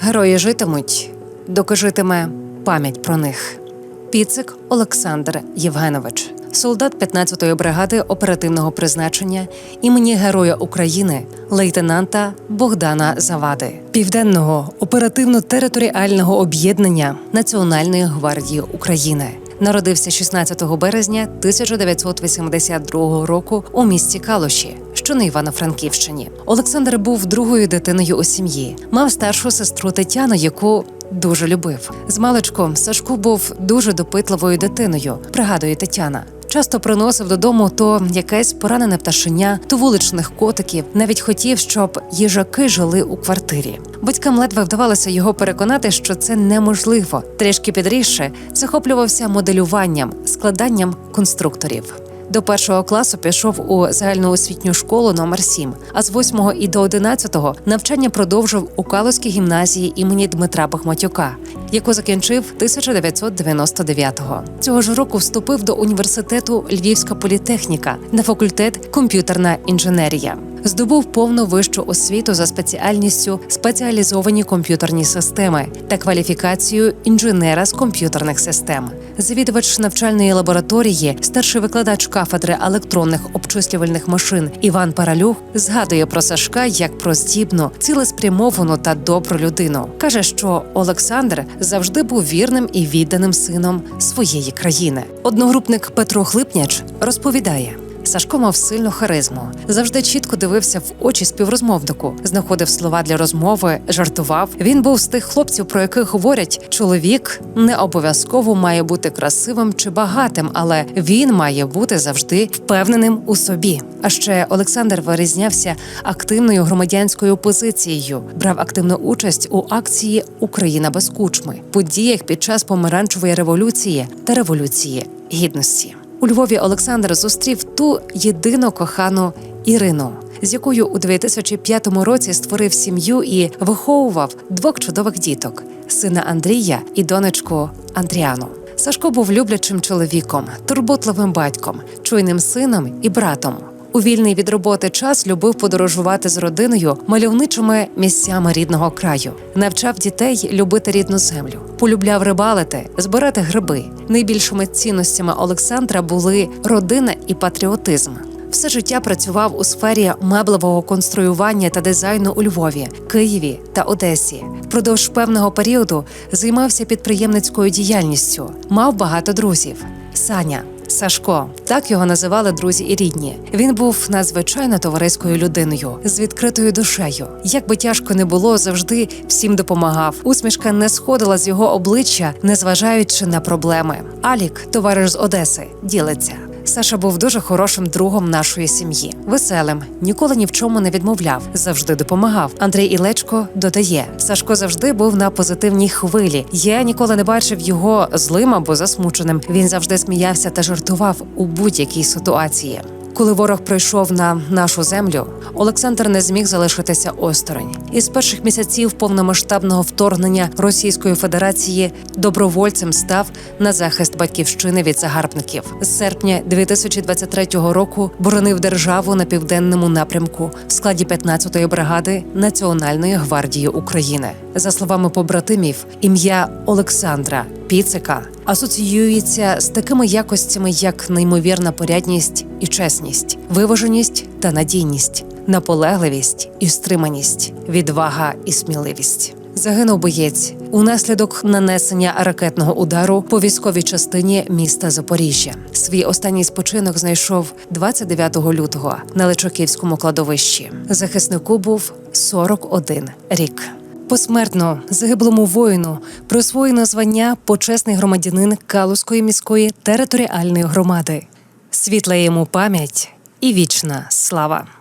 Герої житимуть, доки житиме пам'ять про них. Піцик Олександр Євгенович, солдат 15-ї бригади оперативного призначення імені Героя України, лейтенанта Богдана Завади, південного оперативно-територіального об'єднання Національної гвардії України. Народився 16 березня 1982 року у місті Калуші, що на Івано-Франківщині. Олександр був другою дитиною у сім'ї. Мав старшу сестру Тетяну, яку дуже любив. З маличком Сашко був дуже допитливою дитиною, пригадує Тетяна. Часто приносив додому то якесь поранене пташеня, то вуличних котиків. Навіть хотів, щоб їжаки жили у квартирі. Батькам ледве вдавалося його переконати, що це неможливо. Трішки підрісше захоплювався моделюванням, складанням конструкторів. До першого класу пішов у загальноосвітню школу номер 7 а з 8 і до 11 навчання продовжив у Калузькій гімназії імені Дмитра Бахматюка, яку закінчив 1999-го. Цього ж року вступив до університету Львівська політехніка на факультет комп'ютерна інженерія. Здобув повну вищу освіту за спеціальністю спеціалізовані комп'ютерні системи та кваліфікацію інженера з комп'ютерних систем. Завідувач навчальної лабораторії, старший викладач кафедри електронних обчислювальних машин Іван Паралюх згадує про Сашка як про здібну, цілеспрямовану та добру людину. каже, що Олександр завжди був вірним і відданим сином своєї країни. Одногрупник Петро Хлипняч розповідає. Сашко мав сильну харизму, завжди чітко дивився в очі співрозмовнику, знаходив слова для розмови, жартував. Він був з тих хлопців, про яких говорять, чоловік не обов'язково має бути красивим чи багатим, але він має бути завжди впевненим у собі. А ще Олександр вирізнявся активною громадянською позицією, брав активну участь у акції Україна без кучми, подіях під час помаранчевої революції та революції гідності. У Львові Олександр зустрів ту єдину кохану Ірину, з якою у 2005 році створив сім'ю і виховував двох чудових діток: сина Андрія і донечку Андріану. Сашко був люблячим чоловіком, турботливим батьком, чуйним сином і братом. У вільний від роботи час любив подорожувати з родиною мальовничими місцями рідного краю, навчав дітей любити рідну землю, полюбляв рибалити, збирати гриби. Найбільшими цінностями Олександра були родина і патріотизм. Все життя працював у сфері меблевого конструювання та дизайну у Львові, Києві та Одесі. Впродовж певного періоду займався підприємницькою діяльністю, мав багато друзів. Саня, Сашко, так його називали друзі і рідні. Він був надзвичайно товариською людиною з відкритою душею. Як би тяжко не було, завжди всім допомагав. Усмішка не сходила з його обличчя, незважаючи на проблеми. Алік, товариш з Одеси, ділиться. Саша був дуже хорошим другом нашої сім'ї, веселим, ніколи ні в чому не відмовляв, завжди допомагав. Андрій Ілечко додає: Сашко завжди був на позитивній хвилі. Я ніколи не бачив його злим або засмученим. Він завжди сміявся та жартував у будь-якій ситуації. Коли ворог прийшов на нашу землю, Олександр не зміг залишитися осторонь. Із перших місяців повномасштабного вторгнення Російської Федерації добровольцем став на захист батьківщини від загарбників. З серпня 2023 року боронив державу на південному напрямку в складі 15-ї бригади Національної гвардії України. За словами побратимів, ім'я Олександра Піцика асоціюється з такими якостями, як неймовірна порядність і чесність, виваженість та надійність, наполегливість і стриманість, відвага і сміливість. Загинув боєць унаслідок нанесення ракетного удару по військовій частині міста Запоріжжя. Свій останній спочинок знайшов 29 лютого на Личаківському кладовищі. Захиснику був 41 рік. Посмертно загиблому воїну присвоєно звання почесний громадянин Калузької міської територіальної громади. Світла йому пам'ять і вічна слава.